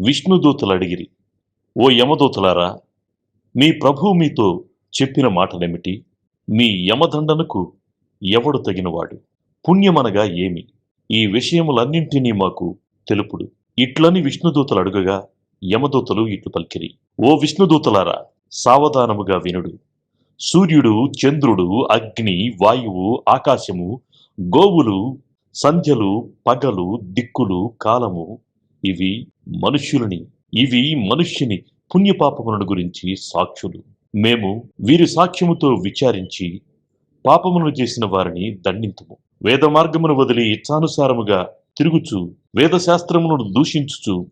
విష్ణుదూతలు అడిగిరి ఓ యమదూతలారా మీ ప్రభువు మీతో చెప్పిన మాటలేమిటి? మీ యమదండనకు ఎవడు తగినవాడు? పుణ్యమనగా ఏమి? ఈ విషయములన్నింటినీ మాకు తెలుపుడు. ఇట్లని విష్ణుదూతలు అడుగగా యమదూతలు ఇట్లు పలికిరి. ఓ విష్ణుదూతలారా సావధానముగా వినుడు. సూర్యుడు చంద్రుడు అగ్ని వాయువు ఆకాశము గోవులు సంధ్యలు పగలు దిక్కులు కాలము ఇవి మనుష్యులని ఇవి మనుష్యుని పుణ్యపాపములను గురించి సాక్షులు. మేము వీరి సాక్ష్యముతో విచారించి పాపములను చేసిన వారిని దండింతుము. వేద మార్గమును వదిలి ఇచ్చానుసారముగా తిరుగుచు వేదశాస్త్రములను దూషించుచు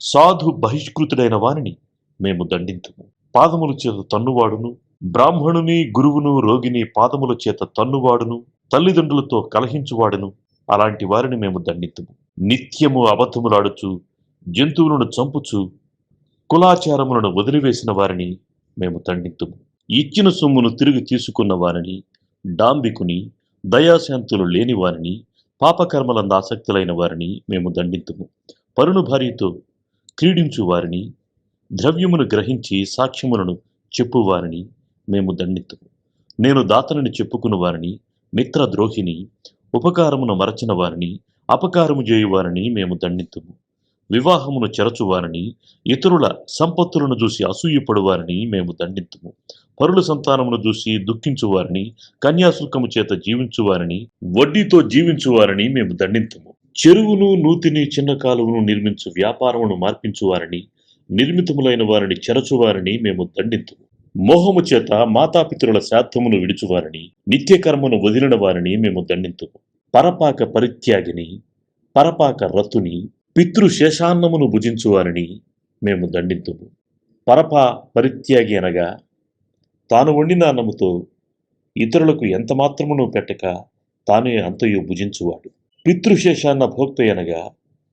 సాధు బహిష్కృతుడైన వారిని మేము దండింతుము. పాదముల చేత తన్నువాడును బ్రాహ్మణుని గురువును రోగిని పాదముల చేత తన్నువాడును తల్లిదండ్రులతో కలహించువాడును అలాంటి వారిని మేము దండింతుము. నిత్యము అబద్ధములాడుచు జంతువులను చంపుచు కులాచారములను వదిలివేసిన వారిని మేము దండింతుము ఇచ్చిన సొమ్మును తిరిగి తీసుకున్న వారిని డాంబికుని దయాశాంతులు లేని వారిని పాపకర్మలందు ఆసక్తులైన వారిని మేము దండింతుము. పరును భార్యతో క్రీడించు వారిని ద్రవ్యమును గ్రహించి సాక్ష్యములను చెప్పువారిని మేము దండింతుము. నేను దాతనని చెప్పుకున్న వారిని మిత్రద్రోహిని ఉపకారమును మరచిన వారిని అపకారము చేయువారిని మేము దండింతుము. వివాహమును చెరచువారిని ఇతరుల సంపత్తులను చూసి అసూయపడు వారిని మేము దండింతుము. పరుల సంతానమును చూసి దుఃఖించు వారిని కన్యాశుల్కము చేత జీవించువారిని వడ్డీతో జీవించువారిని మేము దండింతుము. చెరువును నూతిని చిన్న కాలువను నిర్మించు వ్యాపారమును మార్పించువారిని నిర్మితములైన వారిని చెరచువారిని మేము దండింతుము. మోహము చేత మాతాపితరుల శాత్తమును విడుచువారిని నిత్యకర్మను వదిలిన వారిని మేము దండింతుము. పరపాక పరిత్యాగిని పరపాక రతుని పితృ శేషాన్నమును భుజించువారిని మేము దండింతుము. పరపా పరిత్యాగి అనగా తాను వండిన అన్నముతో ఇతరులకు ఎంత మాత్రమును పెట్టక తానే అంతయు భుజించువాడు. పితృశేషాన్న భోక్త అనగా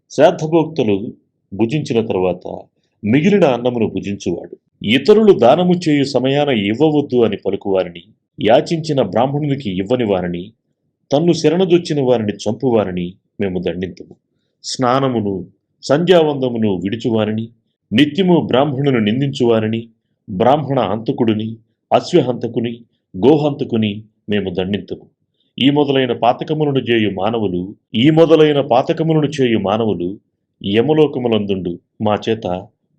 శ్రాద్ధభోక్తలు భుజించిన తరువాత మిగిలిన అన్నమును భుజించువాడు. ఇతరులు దానము చేయు సమయాన ఇవ్వవద్దు అని పలుకువారిని యాచించిన బ్రాహ్మణునికి ఇవ్వని వారిని తన్ను శరణదొచ్చిన వారిని చంపువారిని మేము దండింతుము. స్నానమును సంధ్యావందమును విడుచువారిని నిత్యము బ్రాహ్మణును నిందించువారిని బ్రాహ్మణ హంతకుడిని అశ్వహంతకుని గోహంతకుని మేము దండింతుము. ఈ మొదలైన పాతకములను చేయు మానవులు ఈ మొదలైన పాతకములను చేయు మానవులు యమలోకములందుండు మా చేత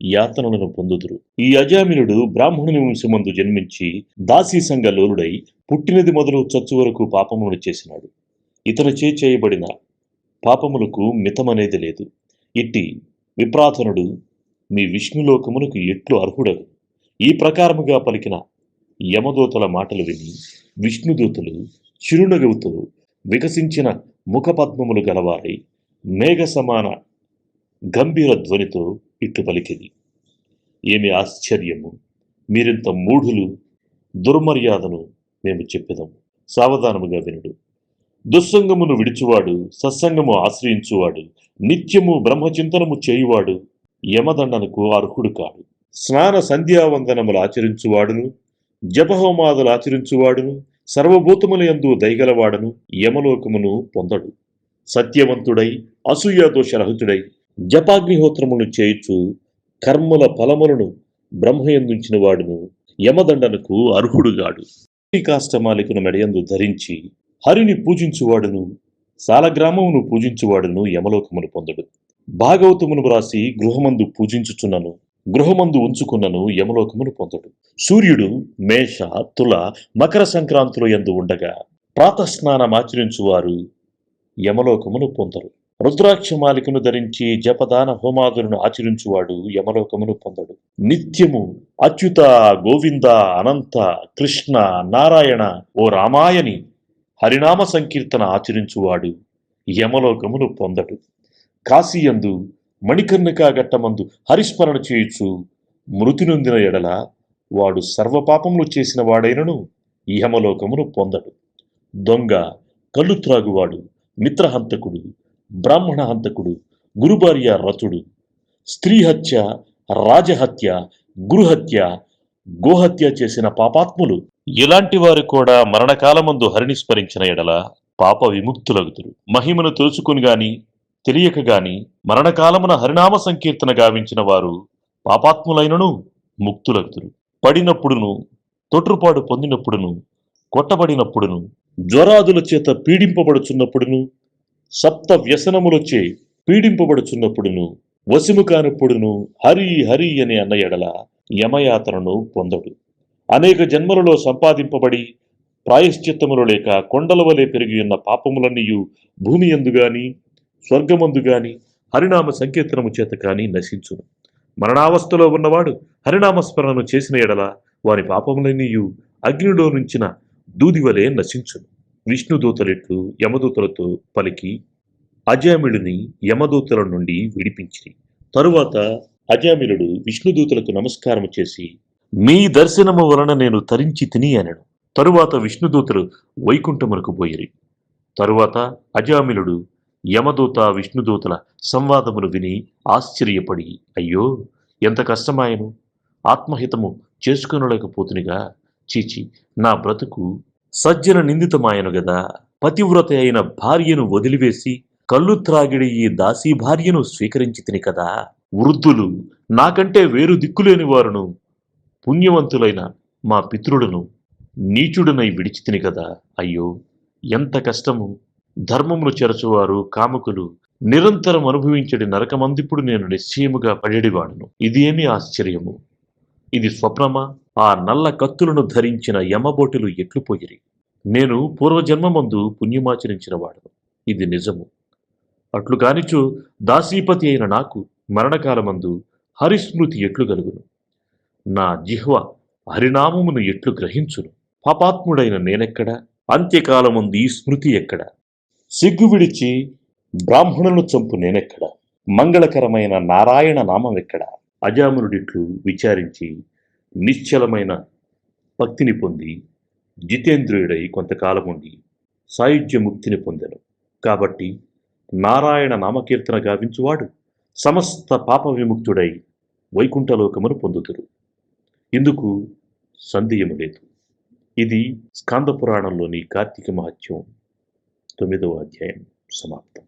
యాతనలను పొందుదురు. ఈ అజామినుడు బ్రాహ్మణుని వంశమందు జన్మించి దాసీ సంఘ లోలుడై పుట్టినది మొదలు చచ్చు వరకు పాపములను చేసినాడు. ఇతను చే చేయబడిన పాపములకు మితమనేది లేదు. ఇట్టి విప్రాతనుడు మీ విష్ణులోకమునకు ఎట్లు అర్హుడగు? ఈ ప్రకారముగా పలికిన యమదూతల మాటలు విని విష్ణుదూతలు చిరునగవుతో వికసించిన ముఖపద్మములు గలవారై మేఘ సమాన గంభీర ధ్వనితో ఇట్టు పలికింది. ఏమి ఆశ్చర్యము? మీరింత మూఢులు దుర్మర్యాదను మేము చెప్పిదాం. సావధానముగా వినుడు. దుస్సంగమును విడిచువాడు సత్సంగము ఆశ్రయించువాడు నిత్యము బ్రహ్మచింతనము చేయువాడు యమదండనకు అర్హుడు కాడు. స్నాన సంధ్యావందనములు ఆచరించువాడును జపహోమాదులు ఆచరించువాడును సర్వభూతముల యందు దయగలవాడను యమలోకమును పొందడు. సత్యవంతుడై అసూయాదోషరహితుడై జపాగ్నిహోత్రమును చేయుచు కర్మల ఫలములను బ్రహ్మయందుంచిన వాడును యమదండనకు అర్హుడుగాడు. కాష్టమాలికను మెడయందు ధరించి హరిని పూజించువాడును సాలగ్రామమును పూజించువాడును యమలోకమును పొందడు. భాగవతమును వ్రాసి గృహమందు పూజించుచున్నను గృహమందు ఉంచుకున్నను యమలోకమును పొందడు. సూర్యుడు మేష తుల మకర సంక్రాంతులు ఎందు ఉండగా ప్రాతస్నానమాచరించువారు యమలోకమును పొందరు. రుద్రాక్షమాలికను ధరించి జపదాన హోమాదులను ఆచరించువాడు యమలోకమును పొందడు. నిత్యము అచ్యుత గోవింద అనంత కృష్ణ నారాయణ ఓ రామాయణి హరినామ సంకీర్తన ఆచరించువాడు యమలోకమును పొందడు. కాశీయందు మణికర్ణికా ఘట్టమందు హరిస్మరణ చేయుచు మృతి నొందిన ఎడల వాడు సర్వపాపములు చేసిన వాడైనను యమలోకమును పొందడు. దొంగ కళ్ళు త్రాగువాడు మిత్రహంతకుడు బ్రాహ్మణ హంతకుడు గురుభార్య రతుడు స్త్రీ హత్య రాజహత్య గురుహత్య గోహత్య చేసిన పాపాత్ములు. ఇలాంటి వారు కూడా మరణకాలమందు హరిని స్మరించిన ఎడల పాప విముక్తులగుతురు మహిమను తెలుసుకుని గాని తెలియక గాని మరణకాలమున హరినామ సంకీర్తన గావించిన వారు పాపాత్ములైనను ముక్తులగుతురు పడినప్పుడును తొట్రుపాడు పొందినప్పుడును కొట్టబడినప్పుడును జ్వరాదుల చేత పీడింపబడుచున్నప్పుడును సప్త వ్యసనములొచ్చే పీడింపబడుచున్నప్పుడును వశము కానప్పుడును హరి హరి అని అన్న ఎడల యమయాతనను పొందడు. అనేక జన్మలలో సంపాదింపబడి ప్రాయశ్చిత్తములు లేక కొండల వలె పెరిగి ఉన్న పాపములన్నీయు భూమి ఎందు గాని స్వర్గమందు గాని హరినామ సంకీర్తనము చేత కానీ నశించును. మరణావస్థలో ఉన్నవాడు హరినామస్మరణను చేసిన ఎడల వారి పాపములన్నీయు అగ్నిలో నుంచిన దూది వలె నశించును. విష్ణుదూతలెట్లు యమదూతలతో పలికి అజామిలుని యమదూతల నుండి విడిపించిరి. తరువాత అజామిలుడు విష్ణుదూతలకు నమస్కారం చేసి మీ దర్శనము వలన నేను తరించి తిని అనను. తరువాత విష్ణుదూతలు వైకుంఠమునకు పోయిరి. తరువాత అజామిలుడు యమదూత విష్ణుదూతల సంవాదమును విని ఆశ్చర్యపడి అయ్యో ఎంత కష్టమాయను. ఆత్మహితము చేసుకొనలేకపోతునిగా. చీచి నా బ్రతుకు సజ్జన నిందితమాయను గదా. పతివ్రత అయిన భార్యను వదిలివేసి కళ్ళు త్రాగిడి ఈ దాసీ భార్యను స్వీకరించి తిని కదా. వృద్ధులు నాకంటే వేరు దిక్కులేని వారును పుణ్యవంతులైన మా పితృడును నీచుడనై విడిచి తిని కదా. అయ్యో ఎంత కష్టము. ధర్మమును చెరచువారు కాముకులు నిరంతరం అనుభవించడి నరకమందిప్పుడు నేను నిశ్చయముగా పడేడివాడును. ఇదేమి ఆశ్చర్యము. ఇది స్వప్నమా? ఆ నల్ల కత్తులను ధరించిన యమబోటిలు ఎట్లు పోయిరి? నేను పూర్వజన్మమందు పుణ్యమాచరించిన వాడను ఇది నిజము. అట్లు కానిచు దాసీపతి అయిన నాకు మరణకాలమందు హరిస్మృతి ఎట్లు కలుగును. నా జిహ్వ హరినామమును ఎట్లు గ్రహించును? పాపాత్ముడైన నేనెక్కడ? అంత్యకాలమందు ఈ స్మృతి ఎక్కడ? సిగ్గు విడిచి బ్రాహ్మణులను చంపు నేనెక్కడ? మంగళకరమైన నారాయణ నామం ఎక్కడ? అజామునుడిట్లు విచారించి నిశ్చలమైన భక్తిని పొంది జితేంద్రియుడై కొంతకాలం ఉండి సాయుధ్య ముక్తిని పొందెను. కాబట్టి నారాయణ నామకీర్తన గావించువాడు సమస్త పాప విముక్తుడై వైకుంఠలోకమును పొందుతురు. ఇందుకు సందేహము లేదు. ఇది స్కాంద పురాణంలోని కార్తీక మహత్యం తొమ్మిదవ అధ్యాయం. సమాప్తం.